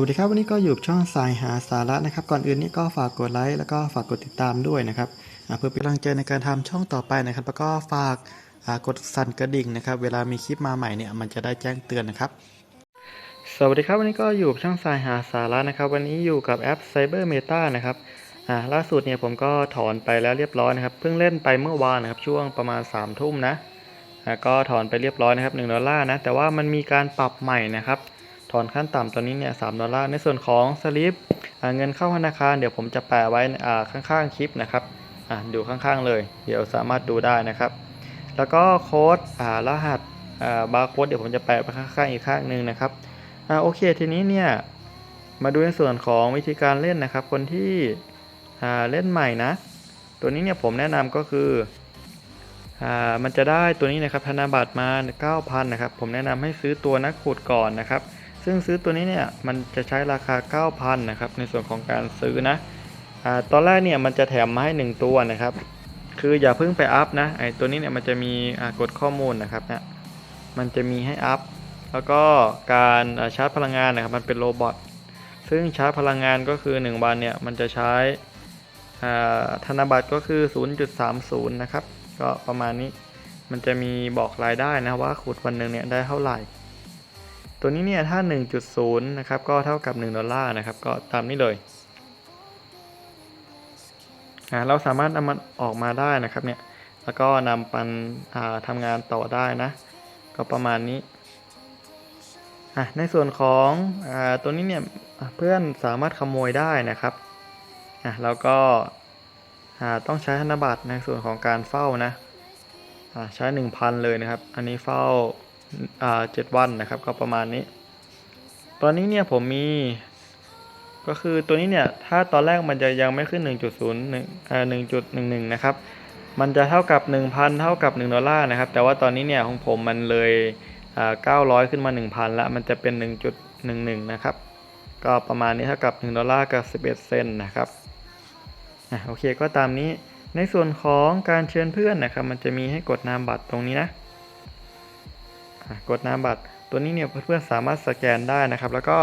วัสดีครับวันนี้ก็อยู่ช่องสายหาสาระนะครับ ก่อนอื่นนี่ก็ฝากกดไลค์แล้วก็ฝากกดติดตามด้วยนะครับเพื่อเป็นกำลังใจในการทำช่องต่อไปนะครับ แล้วก็ฝากกดสั่นกระดิ่งนะครับ เวลามีคลิปมาใหม่เนี่ยมันจะได้แจ้งเตือนนะครับ สวัสดีครับวันนี้ก็อยู่ช่องสายหาสาระนะครับ วันนี้อยู่กับแอป Cyber Meta นะครับล่าสุดเนี่ยผมก็ถอนไปแล้วเรียบร้อยนะครับ เพิ่งเล่นไปเมื่อวานนะครับช่วงประมาณ3ามทุ่มนะก็ถอนไปเรียบร้อยนะครับ1ดอลลาร์นะแต่ว่ามันมีการปรับใหม่นะครับ ถอนขั้นต่ำตอนนี้เนี่ยสดอลลาร์ในส่วนของสลิปเงินเข้าธนาคารเดี๋ยวผมจะแปะไว้ข้างๆคลิปนะครับดูข้างๆเลย เดี๋ยวสามารถดูได้นะครับ แล้วก็โค้ดรหัสบาร์โค้ดเดี๋ยวผมจะแปะไปข้างๆอีกข้างหนึ่งนะครับอโอเคทีนี้เนี่ยมาดูในส่วนของวิธีการเล่นนะครับ คนที่เล่นใหม่นะ ตัวนี้เนี่ยผมแนะนำก็คืออมันจะได้ตัวนี้นะครับธนบัตรมา 9,000 นะครับ ผมแนะนำให้ซื้อตัวนักขุดก่อนนะครับ ซึ่งซื้อตัวนี้เนี่ยมันจะใช้ราคา 9,000นะครับในส่วนของการซื้อนะอตอนแรกเนี่ยมันจะแถมมาให้ 1 ตัวนะครับ คืออย่าเพิ่งไปอัพนะไอตัวนี้เนี่ยมันจะมีกดข้อมูลนะครับนะมันจะมีให้อัพแล้วก็การชาร์จพลังงานนะครับมันเป็นโรบอทซึ่งชาร์จพลังงานก็คือ 1 วันเนี่ยมันจะใช้ธนบัตรก็คือ 0.30 นะครับ ก็ประมาณนี้มันจะมีบอกรายได้นะว่าขุดวันหนึ่งเนี่ยได้เท่าไหร่ ตัวนี้เนี่ยถ้า 1.0 นะครับ ก็เท่ากับ 1 ดอลลาร์นะครับ ก็ตามนี้เลยอ่าเราสามารถนำมันออกมาได้นะครับเนี่ย แล้วก็นำปันอ่าทำงานต่อได้นะ ก็ประมาณนี้อะในส่วนของอ่าตัวนี้เนี่ยเพื่อนสามารถขโมยได้นะครับอะแล้วก็อ่าต้องใช้ธนบัตรในส่วนของการเฝ้านะอ่าใช้ 1,000 เลยนะครับ อันนี้เฝ้า เจ็ดวันนะครับก็ประมาณนี้ ตอนนี้เนี่ยผมมี ก็คือตัวนี้เนี่ยถ้าตอนแรกมันจะยังไม่ขึ้น 1.01อ่า1.11 นะครับ มันจะเท่ากับ 1,000 เท่ากับ 1 ดอลลาร์นะครับ แต่ว่าตอนนี้เนี่ยของผมมันเลยอ่า900 ขึ้นมา 1,000 ละมันจะเป็น 1.11 นะครับ ก็ประมาณนี้เท่ากับ 1 ดอลลาร์กับ 11 เซนต์นะครับอะโอเคก็ตามนี้ในส่วนของการเชิญเพื่อนนะครับ มันจะมีให้กดนามบัตรตรงนี้นะอะ กดนามบัตรตัวนี้เนี่ยเพื่อนๆสามารถสแกนได้นะครับ แล้วก็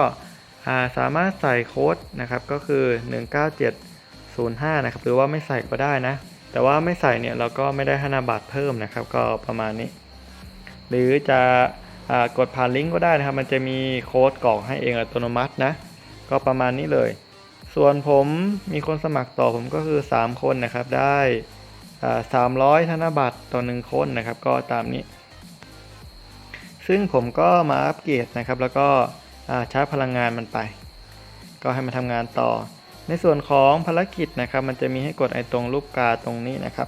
สามารถใส่โค้ดนะครับก็คือ 19705 นะครับหรือว่าไม่ใส่ก็ได้นะ แต่ว่าไม่ใส่เนี่ยเราก็ไม่ได้ธนบัตรเพิ่มนะครับ ก็ประมาณนี้ หรือจะกดผ่านลิงก์ก็ได้นะครับ มันจะมีโค้ดกรอกให้เองอัตโนมัตินะ ก็ประมาณนี้เลย ส่วนผมมีคนสมัครต่อผมก็คือ 3 คนนะครับได้ 300 ธนบัตรต่อ 1 คนนะครับ ก็ตามนี้ ซึ่งผมก็มาอัปเกรดนะครับ แล้วก็าชาร์จพลังงานมันไป ก็ให้มันทำงานต่อ ในส่วนของภารกิจนะครับ มันจะมีให้กดไอ้ตรงรูปกาตรงนี้นะครับ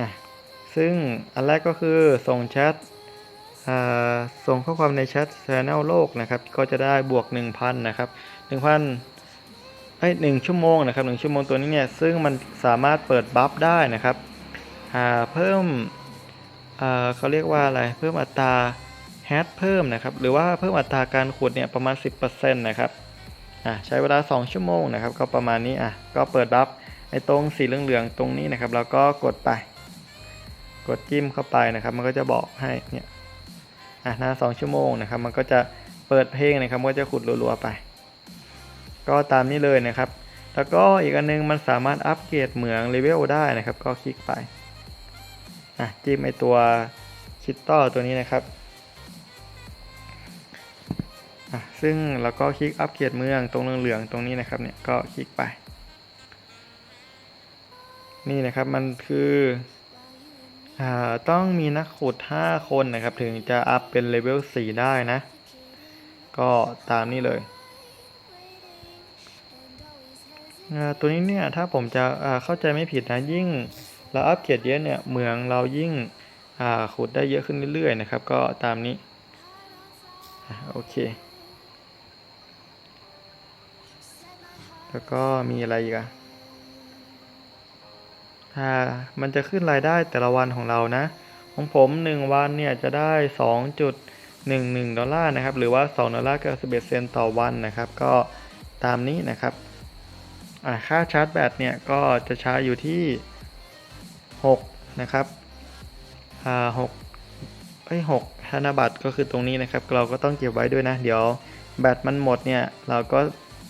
อะซึ่งอันแรกก็คือส่งแชทส่งข้อความในแชท Channel โลกนะครับ ก็จะได้บวก 1,000 นะครับ 1,000เอ้ยหนึ่งชั่วโมงนะครับหนึ่งชั่วโมงตัวนี้เนี่ย ซึ่งมันสามารถเปิดบัฟได้นะครับ เพิ่ม เขาเรียกว่าอะไรเพิ่มอัตราแฮชเพิ่มนะครับ หรือว่าเพิ่มอัตราการขุดเนี่ยประมาณ 10%นะครับอ่าใช้เวลา 2 ชั่วโมงนะครับ ก็ประมาณนี้อะก็เปิดรับไอ้ตรงสีเหลืองๆตรงนี้นะครับ แล้วก็กดไป กดจิ้มเข้าไปนะครับ มันก็จะบอกให้เนี่ยอะหน้า2ชั่วโมงนะครับ มันก็จะเปิดเพลงนะครับมันก็จะขุดรัวๆไป ก็ตามนี้เลยนะครับ แล้วก็อีกอันนึงมันสามารถอัปเกรดเหมืองเลเวลได้นะครับ ก็คลิกไป อะจิ้มไอตัวคิตต่อตัวนี้นะครับอะซึ่งเราก็คลิกอัปเกรดเมืองตรงเหลืองๆตรงนี้นะครับเนี่ยก็คลิกไป นี่นะครับมันคืออ่าต้องมีนักขุด 5 คนนะครับ ถึงจะอัพเป็นเลเวล 4 ได้นะ ก็ตามนี้เลยตัวนี้เนี่ยถ้าผมจะเข้าใจไม่ผิดนะยิ่ง เราอัปเกรดเยอะเนี่ยเหมืองเรายิ่งขุดได้เยอะขึ้นเรื่อยๆนะครับ ก็ตามนี้โอเค แล้วก็มีอะไรอีกอะอ่ามันจะขึ้นรายได้แต่ละวันของเรานะ ของผม 1 วันเนี่ยจะได้ 2.11 ดอลลาร์นะครับ หรือว่า 2 ดอลลาร์กับ11เซนต์ต่อวันนะครับ ก็ตามนี้นะครับ อ่าค่าชาร์จแบตเนี่ยก็จะใช้อยู่ที่ 6 นะครับอ่า6เอ้ย6ธนบัตรก็คือตรงนี้นะครับ เราก็ต้องเก็บไว้ด้วยนะ เดี๋ยวแบตมันหมดเนี่ย เราก็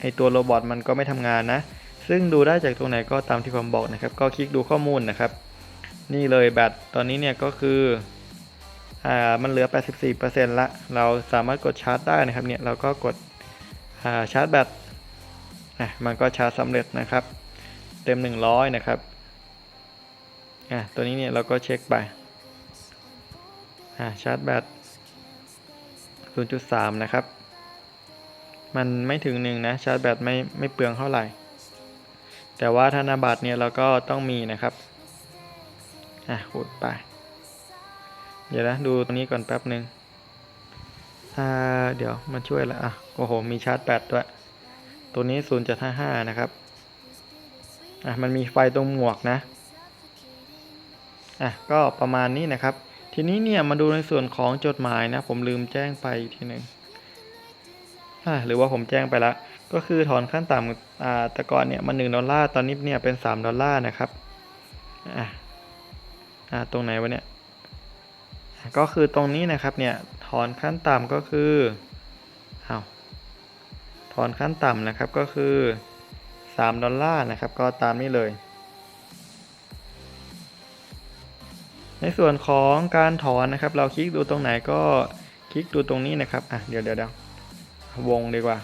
ไอตัวโรบอทมันก็ไม่ทำงานนะ ซึ่งดูได้จากตรงไหนก็ตามที่ผมบอกนะครับ ก็คลิกดูข้อมูลนะครับ นี่เลยแบตตอนนี้เนี่ยก็คืออ่ามันเหลือ 84%ละ เราสามารถกดชาร์จได้นะครับเนี่ย เราก็กดอ่าชาร์จแบตอะมันก็ชาร์จสำเร็จนะครับ เต็ม 100 นะครับ อะตัวนี้เนี่ยเราก็เช็คไปอ่าชาร์จแบต0.3 นะครับ มันไม่ถึงหนึ่งนะ ชาร์จแบตไม่ไม่เปลืองเท่าไหร่ แต่ว่าธนบัตรเนี่ยเราก็ต้องมีนะครับ อะขุดไป เดี๋ยวนะดูตรงนี้ก่อนแป๊บหนึ่งอ่าเดี๋ยวมาช่วยละอะโอ้โห มีชาร์จแบตด้วย ตัวนี้ 0.55 นะครับ อะมันมีไฟตรงหมวกนะ อะก็ประมาณนี้นะครับ ทีนี้เนี่ยมาดูในส่วนของจดหมายนะ ผมลืมแจ้งไปทีหนึ่งหรือว่าผมแจ้งไปแล้วก็คือถอนขั้นต่ำอ่าแต่ก่อนเนี่ยมันหนึ่งดอลลาร์ตอนนี้เนี่ยเป็นสามดอลลาร์นะครับอะอ่าตรงไหนวะเนี่ยก็คือตรงนี้นะครับเนี่ยถอนขั้นต่ำก็คือเอาถอนขั้นต่ำนะครับก็คือ 3 ดอลลาร์นะครับ ก็ตามนี้เลย ในส่วนของการถอนนะครับ เราคลิกดูตรงไหนก็คลิกดูตรงนี้นะครับอะเดี๋ยวเดี๋ยวเดี๋ยววงดีกว่า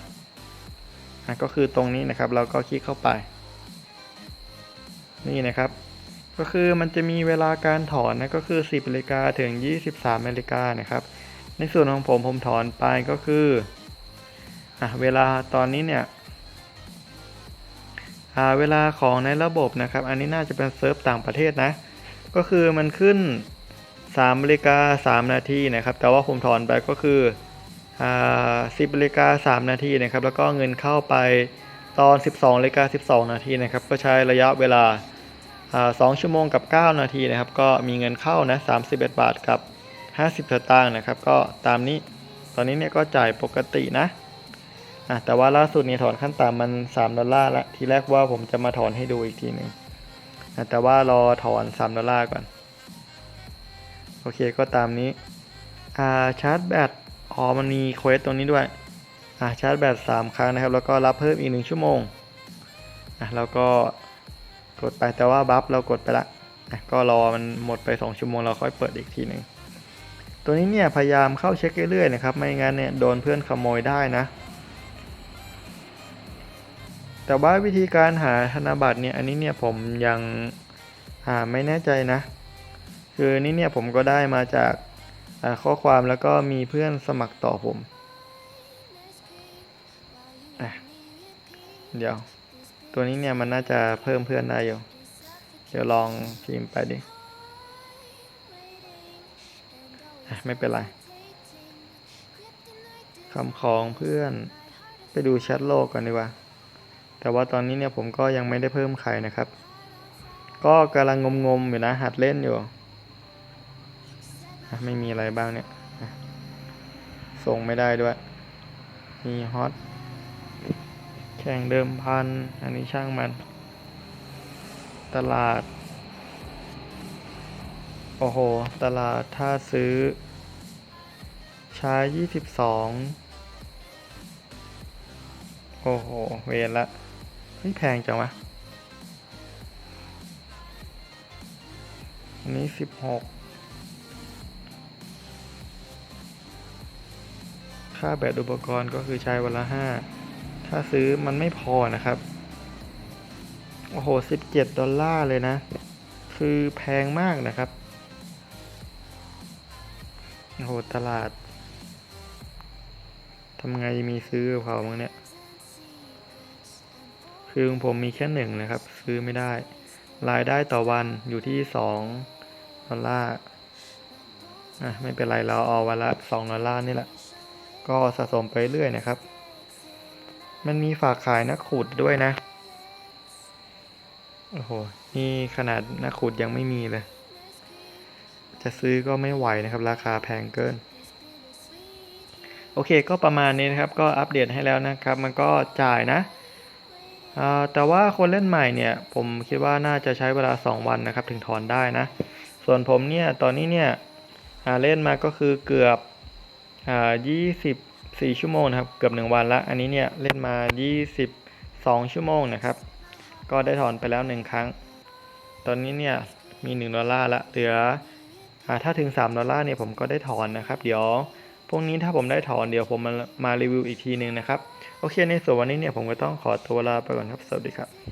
อะก็คือตรงนี้นะครับ เราก็คลิกเข้าไป นี่นะครับ ก็คือมันจะมีเวลาการถอนนะก็คือ 10นาฬิกาถึง 23นาฬิกานะครับ ในส่วนของผมผมถอนไปก็คืออะเวลาตอนนี้เนี่ยอ่าเวลาของในระบบนะครับ อันนี้น่าจะเป็นเซิร์ฟต่างประเทศนะ ก็คือมันขึ้น3นาฬิกา3นาทีนะครับ แต่ว่าผมถอนไปก็คืออ่า10นาฬิกา3นาทีนะครับ แล้วก็เงินเข้าไปตอน 12นาฬิกา12 นาทีนะครับ ก็ใช้ระยะเวลาสองชั่วโมงกับ 9 นาทีนะครับ ก็มีเงินเข้านะ31 บาทกับ 50สตางค์นะครับ ก็ตามนี้ ตอนนี้เนี่ยก็จ่ายปกตินะอะแต่ว่าล่าสุดนี่ถอนขั้นต่ำมัน 3 ดอลลาร์ละ ทีแรกว่าผมจะมาถอนให้ดูอีกทีหนึ่ง แต่ว่ารอถอน3ดอลลาร์ก่อน โอเคก็ตามนี้อ่าชาร์จแบตอ๋อมันมีเควสตรงนี้ด้วยอ่าชาร์จแบต3ครั้งนะครับ แล้วก็รับเพิ่มอีก 1 ชั่วโมงอะแล้วก็กดไปแต่ว่าบัฟเรากดไปละอะก็รอมันหมดไป 2 ชั่วโมงเราค่อยเปิดอีกทีหนึ่งตัวนี้เนี่ยพยายามเข้าเช็คเรื่อยๆนะครับ ไม่งั้นเนี่ยโดนเพื่อนขโมยได้นะ แต่ว่าวิธีการหาธนบัตรเนี่ยอันนี้เนี่ยผมยังหาไม่แน่ใจนะ คือนี่เนี่ยผมก็ได้มาจากข้อความแล้วก็มีเพื่อนสมัครต่อผมอะเดี๋ยว ตัวนี้เนี่ยมันน่าจะเพิ่มเพื่อนได้อยู่ เดี๋ยวลองพิมพ์ไปดิไม่เป็นไรคำของเพื่อนไปดูแชทโลกก่อนดีกว่า แต่ว่าตอนนี้เนี่ยผมก็ยังไม่ได้เพิ่มใครนะครับ ก็กำลังงมๆอยู่นะหัดเล่นอยู่ ไม่มีอะไรบ้างเนี่ย ส่งไม่ได้ด้วย มีฮอตแข่งเดิมพัน อันนี้ช่างมัน ตลาด โอ้โห ตลาดถ้าซื้อ ใช้ยี่สิบสองโอ้โห เวรละ เฮ้ยแพงจังวะอันนี้สิบหกค่าแบตอุปกรณ์ก็คือใช้วันละห้าถ้าซื้อมันไม่พอนะครับ โอ้โห17ดอลลาร์เลยนะ คือแพงมากนะครับ โอ้โห ตลาดทำไงมีซื้อเขาบ้างเนี่ย คือผมมีแค่หนึ่งนะครับ ซื้อไม่ได้ รายได้ต่อวันอยู่ที่2ดอลลาร์อะไม่เป็นไรเราเอาวันละ2ดอลลาร์นี่แหละ ก็สะสมไปเรื่อยนะครับ มันมีฝากขายนักขุดด้วยนะ โอ้โห นี่ขนาดนักขุดยังไม่มีเลย จะซื้อก็ไม่ไหวนะครับ ราคาแพงเกินโอเคก็ประมาณนี้นะครับ ก็อัปเดตให้แล้วนะครับ มันก็จ่ายนะ แต่ว่าคนเล่นใหม่เนี่ยผมคิดว่าน่าจะใช้เวลา 2 วันนะครับถึงถอนได้นะ ส่วนผมเนี่ยตอนนี้เนี่ยเล่นมาก็คือเกือบยี่สิบ14ชั่วโมงนะครับเกือบ 1 วันละ อันนี้เนี่ยเล่นมา 22 ชั่วโมงนะครับ ก็ได้ถอนไปแล้ว 1 ครั้ง ตอนนี้เนี่ยมี 1 ดอลลาร์ละเหลืออถ้าถึง 3 ดอลลาร์เนี่ยผมก็ได้ถอนนะครับ เดี๋ยวพวกนี้ถ้าผมได้ถอนเดี๋ยวผมมามารีวิวอีกทีหนึงนะครับ โอเคในส่วนวันนี้เนี่ยผมก็ต้องขอตัวลาไปก่อนครับ สวัสดีครับ